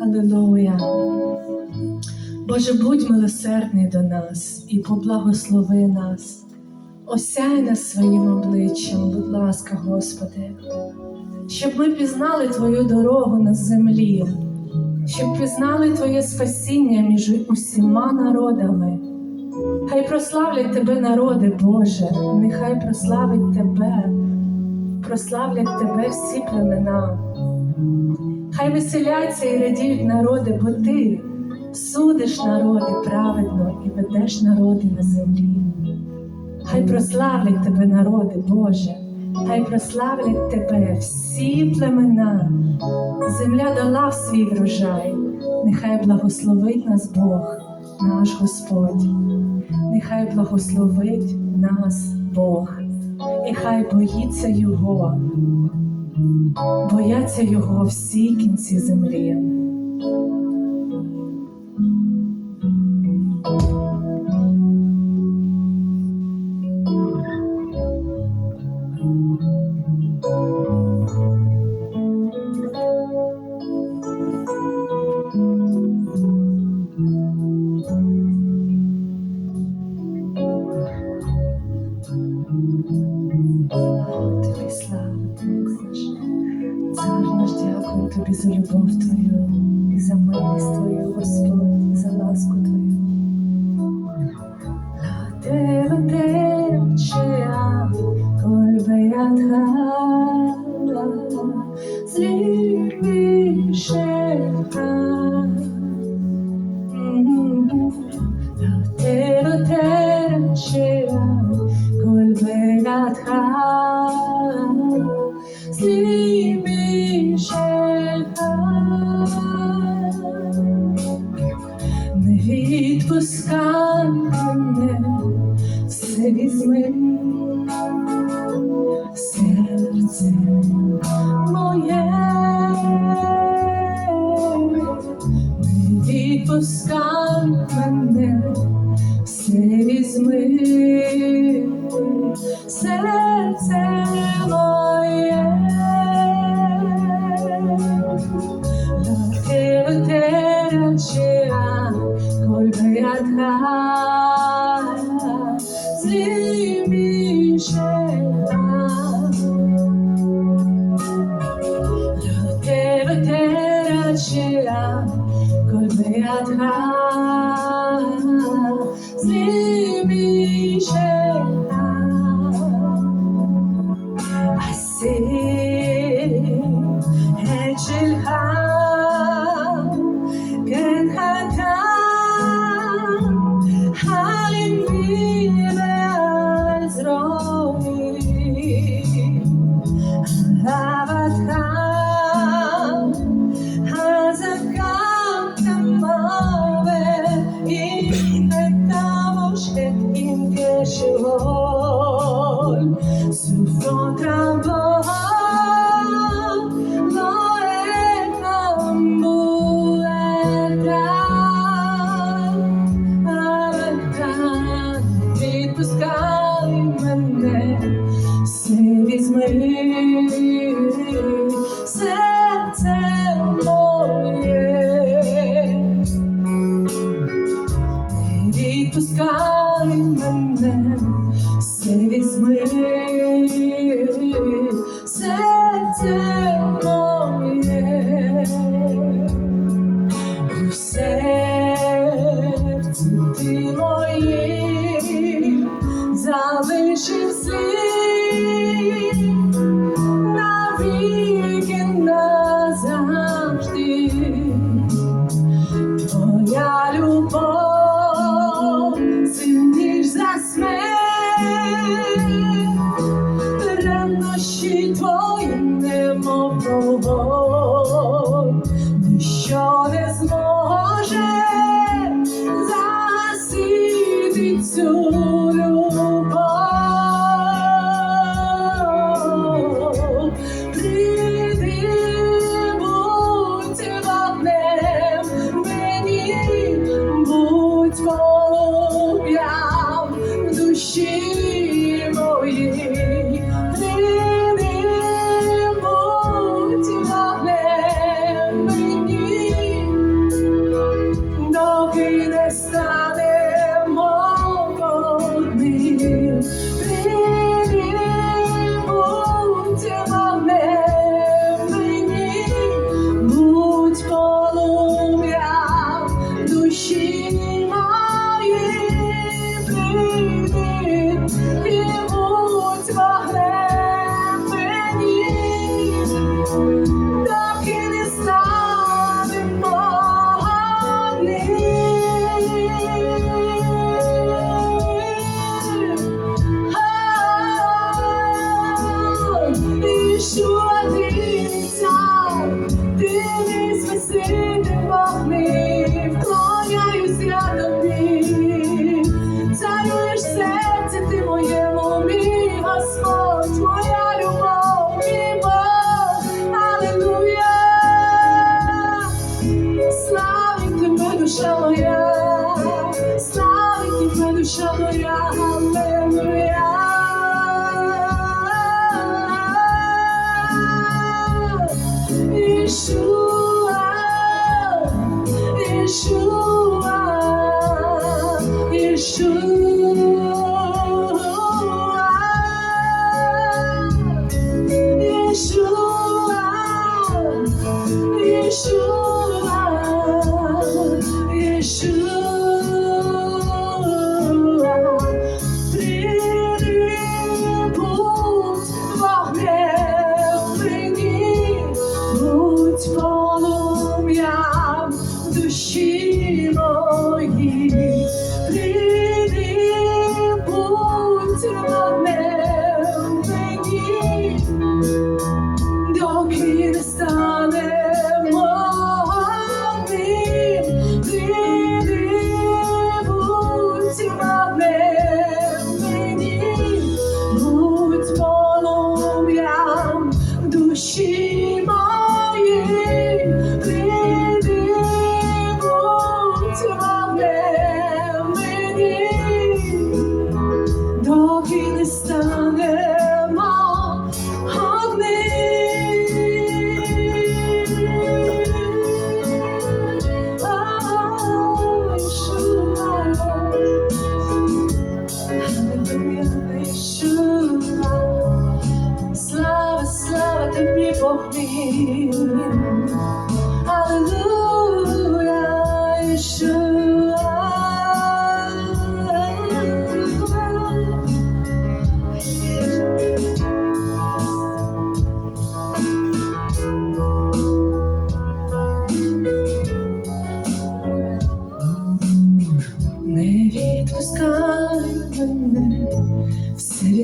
Аллилуйя. Боже, будь милосердний до нас і поблагослови нас. Осяй нас своїм обличчям, будь ласка, Господи, щоб ми пізнали Твою дорогу на землі, щоб пізнали Твоє спасіння між усіма народами. Хай прославлять Тебе народи, Боже, нехай прославить Тебе, прославлять Тебе всі племена. Хай веселяться і радіють народи, бо ти судиш народи праведно і ведеш народи на землі. Хай прославлять тебе народи, Боже, хай прославлять тебе всі племена. Земля дала свій врожай, нехай благословить нас Бог, наш Господь, нехай благословить нас Бог, і хай боїться Його, бояться Його всі кінці землі. Слава тобі, за любов твою, Господь, за ласку твою. Відпускай мене, все Tercera, colbeatha, את відпускай мене, все візьми. не змога. Моя любов, мій Бог, Аллилуйя. Славить тебе, душа моя, славить тебе, душа моя, Аллилуйя. Ішуа, Ішуа, будь мені, доки не станемо одним. Слава, слава тобі, Бог мій.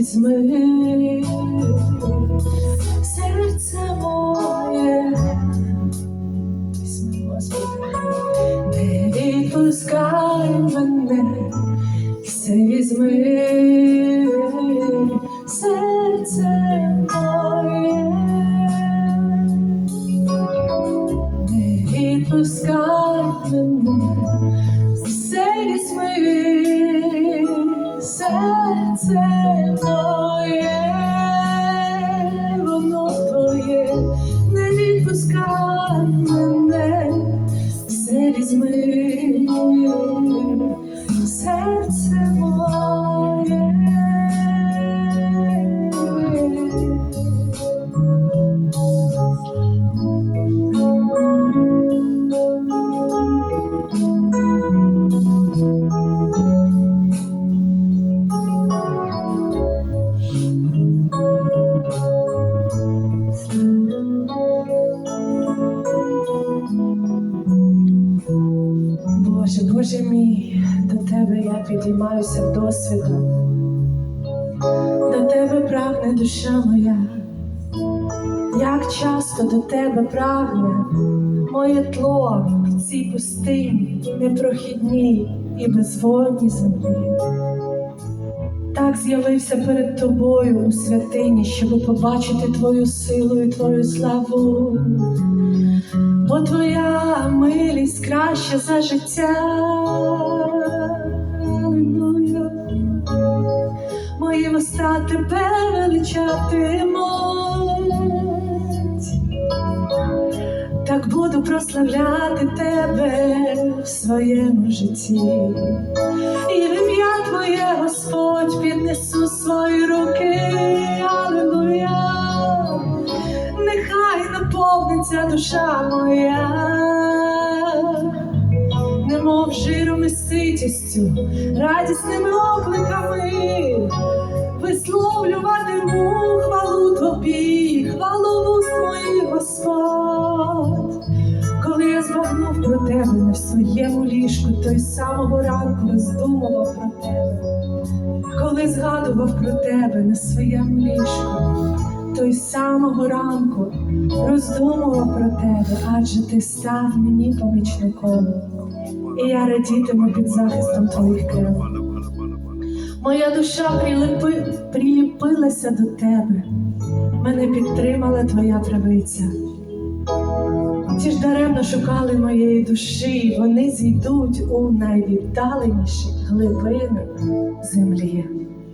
Візьми, серце моє, Візьми, Господи. не відпускай мене, все візьми, Тебе прагне душа моя, як часто до Тебе прагне моє тло в цій пустині, непрохідній і безводній землі. Так з'явився перед тобою у святині, щоб побачити Твою силу і Твою славу. Бо твоя милість краща за життя. Вуста тебе величатимуть. так буду прославляти тебе в своєму житті. І в ім'я Твоє, Господь, піднесу свої руки. Аллилуйя. Нехай наповниться душа моя, немов жиром і ситістю, радісними окликами, самого ранку роздумував про тебе. Коли згадував про тебе на своєму ліжку, той самого ранку роздумував про тебе, адже ти став мені помічником, і я радітиму під захистом твоїх крил. Моя душа прилипи, приліпилася до тебе, мене підтримала твоя правиця. Ті ж даремно шукали моєї душі, вони зійдуть у найвіддаленіші глибини землі.